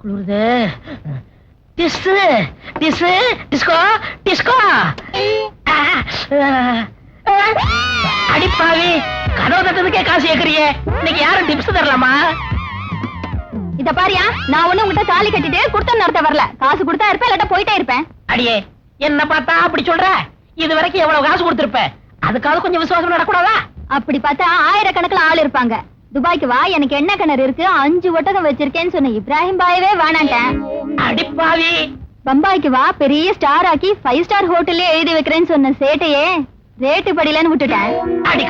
குளிருது. டிஸ்ஸு டிஸ்ஸு டிஸ்கோ டிஸ்கோ. அடிப்பாவி கதவு தட்டதுக்கே காசு கேக்குறியே. இன்னைக்கு யாரும் டிப்ஸ் தரலாமா? இத பாரியா நான் ஒண்ணு உங்ககிட்ட தாலி கட்டிட்டு குடுத்தம் நடத்த வரல. காசு கொடுத்தா இருப்பேன் இல்லாட்ட போயிட்டே இருப்பேன். அடியே என்ன பார்த்தா அப்படி சொல்ற? இது வரைக்கும் எவ்வளவு காசு கொடுத்திருப்ப? அதுக்காவது கொஞ்சம் விசுவாசம் நடக்கூடாதா அப்படி பார்த்தா ஆயிரக்கணக்கில் ஆள் இருப்பாங்க. துபாய்க்கு வா எனக்கு என்ன கிணறு இருக்கு? அஞ்சு ஒட்டகம் வச்சிருக்கேன்னு சொன்ன இப்ராஹிம் பாயவே வேணான்ட்டேன். அடிப்பாவி. பம்பாய்க்கு வா பெரிய ஸ்டார் ஆக்கி ஃபைவ் ஸ்டார் ஹோட்டல்லே எழுதி வைக்கிறேன்னு சொன்ன சேட்டையே ரேட்டு படிலன்னு விட்டுட்டேன். அடி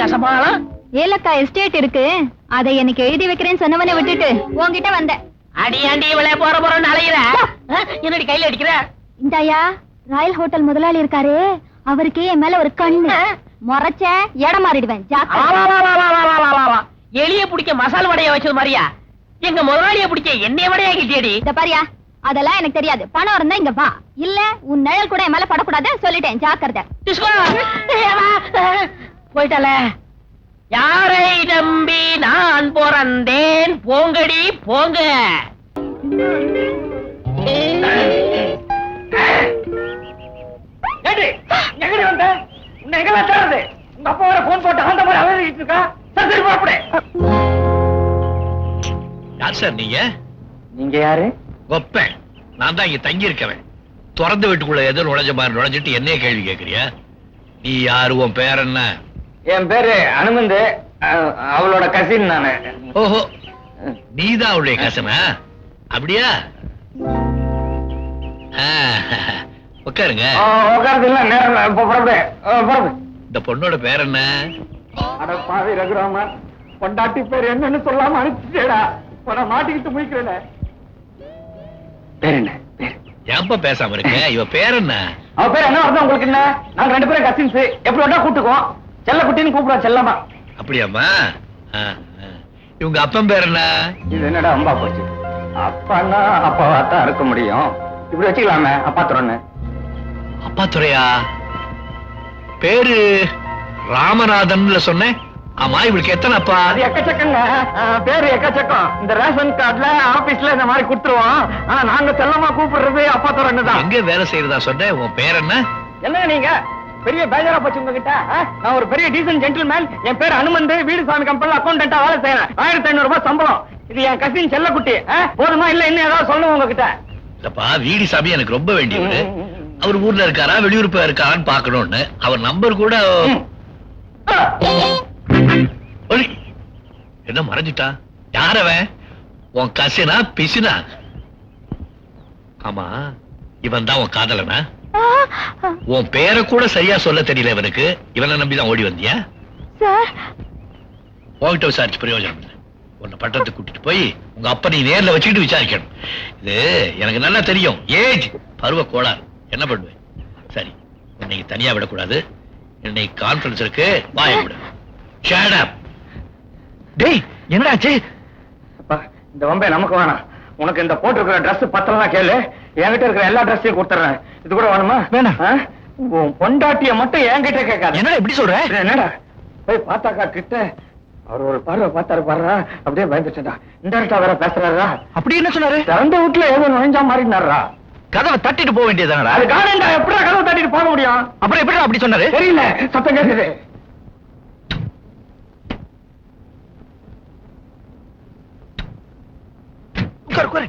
ஏலக்காய் எஸ்டேட் இருக்கு அதை எனக்கு எழுதி வைக்கிறேன்னு சொன்னவனை விட்டுட்டு உன்கிட்ட வந்தேன். அடி ஆண்டி இவளே போற போறன்னு அலையிற? என்னடி கையில அடிக்கிற? இந்தாயா ராயல் ஹோட்டல் முதலாளி இருக்காரு அவருக்கு என் மேல ஒரு கண்ணு. முறைச்ச இடம் மாறிடுவேன். எலிய பிடிக்க மசால் வடைய வச்சது மாதிரியா? எங்க முதலாளிய பிடிக்க எண்ணெய் வடையா கிட்டியடி இத பாரியா அதெல்லாம் எனக்கு தெரியாது. பணம் இருந்தா இங்க வா. இல்ல உன் நிழல் கூட என் மேல படக்கூடாது. சொல்லிட்டேன். ஜாக்கிரதை. போயிட்டால யாரை நம்பி நான் பிறந்தேன்? போங்கடி போங்க. ஏடி எங்கடி வந்த? உன்னை எங்க தேடுறது? உங்க அப்பா வர போன் போட்டு அந்த மாதிரி அழுதிட்டு இருக்கா? சரி சரி புறப்படு யார் சார் நீங்க? நீங்க யாரு? ஒப்பேன். நான் தான் இங்க தங்கி இருக்கவன் திறந்து வீட்டுக்குள்ள எதோ நுழைஞ்ச மாதிரி நுழைஞ்சிட்டு என்னைய கேள்வி கேக்குறியா நீ யாரு உன் பேர் என்ன? என் பேரு அனுமந்து. அவளோட கசின் நானு. ஓஹோ. நீதான் அவளுடைய கசனா அப்படியா? உட்காருங்க. உட்காரது இல்ல நேரம் புறப்படு புறப்படு இந்த பொண்ணோட பேர் என்ன? அட பாவி ரகுராமன் பொண்டாட்டி பேர் என்னன்னு சொல்லாம அனுப்பிச்சேடா உன மாட்டிக்கிட்டு முடிக்கிறேன் பேர் என்ன? பேர். ஏன்பா பேசாம இருக்க? இவ பேர் என்ன? அவ பேர் என்ன? உங்களுக்கு என்ன? நாங்க ரெண்டு பேரும் கசின்ஸ் எப்படி வேணா கூப்பிட்டுக்குவோம்? செல்ல குட்டின்னு கூப்பிடுவோம் செல்லமா ஆ. இவங்க அப்பன் பேர் என்ன? இது என்னடா அம்பா போச்சு? அப்பான்னா அப்பாவா தான் இருக்க முடியும். இப்படி வச்சுக்கலாமே அப்பா துறன்னு. அப்பா துறையா? பேரு ராமநாதன்ல சொன்னேன். ஆமா இவளுக்கு எத்தனை அப்பா? அது எக்கச்சக்கங்க. பேரு எக்கச்சக்கம். இந்த ரேஷன் கார்டுல ஆபீஸ்ல இந்த மாதிரி கொடுத்துருவோம். ஆனா நாங்க செல்லமா கூப்பிடுறது அப்பா துறன்னு தான். எங்க வேலை செய்யறதா சொன்ன உன் பேர் என்ன? என்ன நீங்க? பெரிய பேஜாரா போச்சு உங்ககிட்ட? நான் ஒரு பெரிய டீசன்ட் ஜென்டில்மேன் என் பேர் அனுமந்து வீடு சாமி கம்பெனில அக்கௌண்டன்டா வேலை செய்யறேன் ஆயிரத்தி ஐநூறு ரூபாய் சம்பளம். இது என் கசின் செல்லக்குட்டி? போதுமா இல்ல இன்னும் ஏதாவது சொல்லணும் உங்ககிட்ட? இல்லப்பா வீடி சாமி எனக்கு ரொம்ப வேண்டியவரு. அவர் ஊர்ல இருக்காரா வெளியூர் போய் இருக்காரான்னு பாக்கணும்னு அவர் நம்பர் கூட. என்ன மறைஞ்சிட்டா? யார் அவன்? உன் கசினா பிசினா? ஆமா இவன் தான் உன் காதலனா? உன் பேரை கூட சரியா சொல்ல தெரியல இவனுக்கு. இவனை நம்பிதான் ஓடி வந்தியா? உன்கிட்ட விசாரிச்சு பிரயோஜனம் இல்லை. உன்னை பட்டத்துக்கு கூட்டிட்டு போய் உங்க அப்பா நீ நேர்ல வச்சுக்கிட்டு விசாரிக்கணும். இது எனக்கு நல்லா தெரியும். ஏஜ் பருவ கோளாறு. என்ன பண்ணுவேன்? சரி இன்னைக்கு தனியா விடக்கூடாது. இன்னைக்கு கான்ஃபரன்ஸ் இருக்கு வாய விடு Shut up. டேய் என்னடாச்சு? அப்பா இந்த வம்பே நமக்கு வேணாம். உனக்கு இந்த போட்டிருக்கிற Dress பத்தலாம் கேளு. என்கிட்ட இருக்கிற எல்லா ட்ரெஸ்ஸையும் கொடுத்துறேன். இது கூட வேணுமா? வேணாம். உன் பொண்டாட்டிய மட்டும் என்கிட்ட கேட்காத. என்னடா இப்படி சொல்ற? என்னடா? போய் பார்த்தாக்கா கிட்ட. அவர் ஒரு பார்வை பார்த்தாரு பாருடா அப்படியே பயந்துட்டா இன்டெரக்டா வேற பேசுறாரா அப்படி என்ன சொன்னாரு? திறந்த வீட்டுல ஏதோ நுழைஞ்சா மாறினாரா கதவை தட்டிட்டு போக வேண்டியதானடா அது காரணம்டா எப்படிடா கதவு தட்டிட்டு போக முடியும்? அப்புறம் எப்படி அப்படி சொன்னாரு? தெரியல சத்தம் கேக்குது. உட்காரு உட்காரு?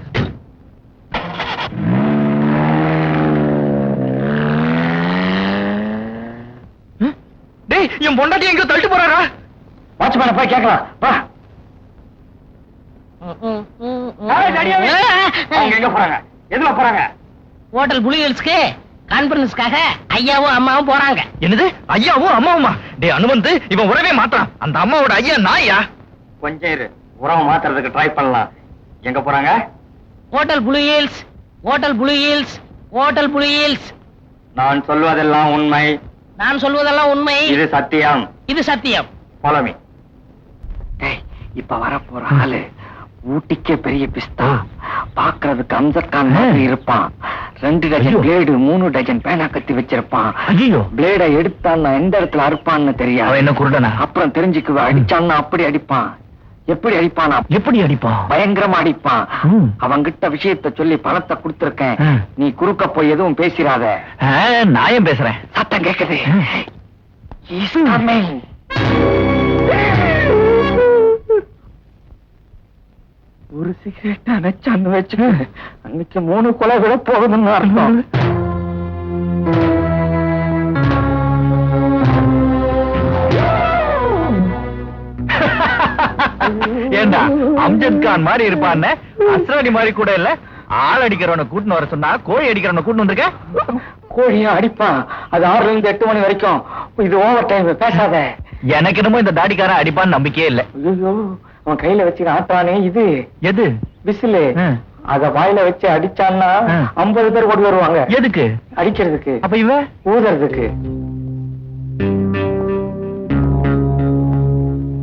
டேய் என் பொண்டாட்டி எங்க தள்ளிட்டு போறாரா? வாட்ச்மேன போய் கேட்கலாம். வா. எங்க போறாங்க? எதுல போறாங்க? ஹோட்டல் புலி ஹில்ஸ்க்கு கான்பரன்ஸ்க்காக ஐயாவும் அம்மாவும் போறாங்க. என்னது? ஐயாவும் அம்மாவுமா? டேய் அனுமந்து இவன் உறவே மாட்டான். அந்த அம்மாவோட ஐயா நாயா? கொஞ்சம் இரு. உறவு மாத்துறதுக்கு ட்ரை பண்ணலாம். எங்க போறாங்க? Hotel Puli hills hotel Puli hills hotel Puli hills நான் சொல்வதெல்லாம் உண்மை. நான் சொல்வதெல்லாம் உண்மை. இது சத்தியம். இது சத்தியம். ஃபாலோ மீ இப்ப வர போற ஆளு ஊட்டிக்கே பெரிய பிஸ்தா. பாக்குறதுக்கு அம்சத் கான் மாதிரி இருப்பான். ரெண்டு டஜன் பிளேடு மூணு டஜன் பேனா கத்தி வச்சிருப்பான். ஐயோ பிளேட எடுத்தான் எந்த இடத்துல அறுப்பான்னு தெரியாது. அவன் என்ன குருடனா? அப்புறம் தெரிஞ்சுக்குவ. அடிச்சான்னா அப்படி அடிப்பான். எப்படி அடிப்பானா? எப்படி அடிப்பான்? பயங்கரமா அடிப்பான். அவங்கிட்ட விஷயத்த சொல்லி பணத்தை கொடுத்திருக்கேன். நீ குறுக்க போய் எதுவும் பேசிராத. ஆ, நான் ஏன் பேசுறேன்? சத்தம் கேக்குது. ஒரு சிகரெட் வச்சுக்க. அன்னைக்கு மூணு கொலை விட போகுதுன்னு அர்த்தம். கான் மாதிரி இருப்பான்னு? அஸ்ரானி மாதிரி கூட இல்ல. ஆள் அடிக்கிறவனை கூட்டின்னு வர சொன்னா கோழி அடிக்கிறவனை கூட்டின்னு வந்திருக்க? கோழியா அடிப்பான் அது ஆறுல இருந்து எட்டு மணி வரைக்கும். இது ஓவர் டைம் பேசாத. எனக்கு என்னமோ இந்த தாடிக்காரன் அடிப்பான்னு நம்பிக்கையே இல்ல. ஐயோ அவன் கையில வச்சு ஆட்டானே இது. எது? விசிலு. அத வாயில வச்சு அடிச்சான்னா. ஐம்பது பேர் ஓடி வருவாங்க. எதுக்கு? அடிக்கிறதுக்கு. அப்ப இவ? ஊதுறதுக்கு.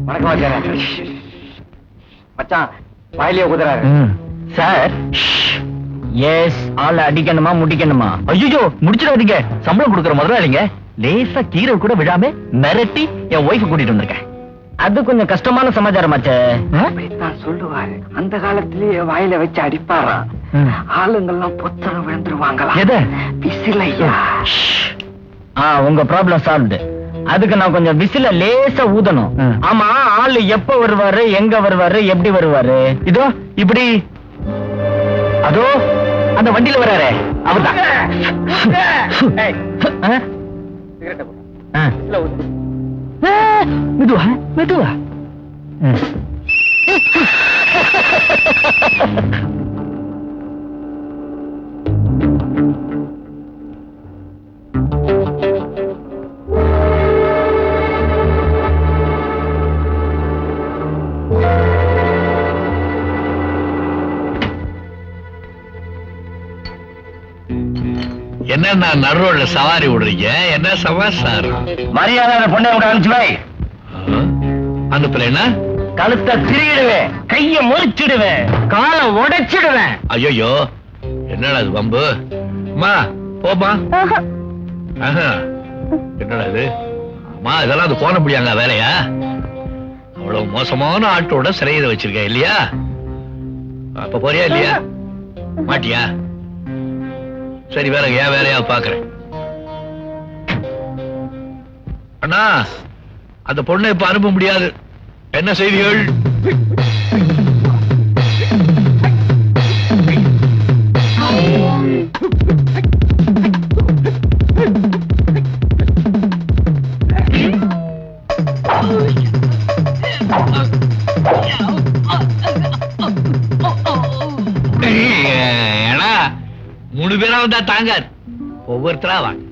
வணக்கம் மச்சான் வாயிலே ஊதுறாரு. சார் எஸ் ஆள அடிக்கணுமா முடிக்கணுமா? ஐயோ முடிச்சிடாதீங்க. சம்பளம் கொடுக்கற முதலாளிங்க. லேசா கீரை கூட விழாம மிரட்டி என் ஒய்ஃப் கூட்டிட்டு வந்திருக்கேன். அது கொஞ்சம் கஷ்டமான சமாச்சாரம் ஆச்சே அப்படித்தான் சொல்லுவாரு. அந்த காலத்திலேயே வாயில வச்சு அடிப்பாராம். ம். ஆளுங்கெல்லாம் பொத்தனம் விழுந்துருவாங்களா எது? விசிலையா? ஆ உங்க ப்ராப்ளம் சால்வ்டு அதுக்கு நான் கொஞ்சம் விசில லேசா ஊதணும். ஆமா ஆளு எப்ப வருவாரு எங்க வருவாரு எப்படி வருவாரு? இதோ இப்படி. அதோ அந்த வண்டியில வராரே. அவர்தான். மெதுவா மெதுவா. என்ன நான் நடுரோட்ல சவாரி விடுறீங்க? என்ன சமாசாரம் மரியாதை அந்த பொண்ணை விட அனுப்பிச்சு வை. ஆ? அனுப்புறேன்னா கழுத்தை திரியிடுவேன் கைய முறிச்சிடுவேன். காலை உடைச்சிடுவேன். ஐயோ என்னடா இது வம்பு? அம்மா போமா ஆஹா. என்னடா இது? அம்மா இதெல்லாம் அது போன முடியாங்க வேலையா? அவ்வளவு மோசமான ஆட்டோட சிறையில வச்சிருக்க இல்லையா? அப்ப போறியா இல்லையா? மாட்டியா? சரி வேற ஏன் வேலையா பாக்குறேன் அண்ணா அந்த பொண்ணை இப்ப அனுப்ப முடியாது. என்ன செய்திகள்? வந்தா தாங்காது. ஒவ்வொருத்தரா வாங்க.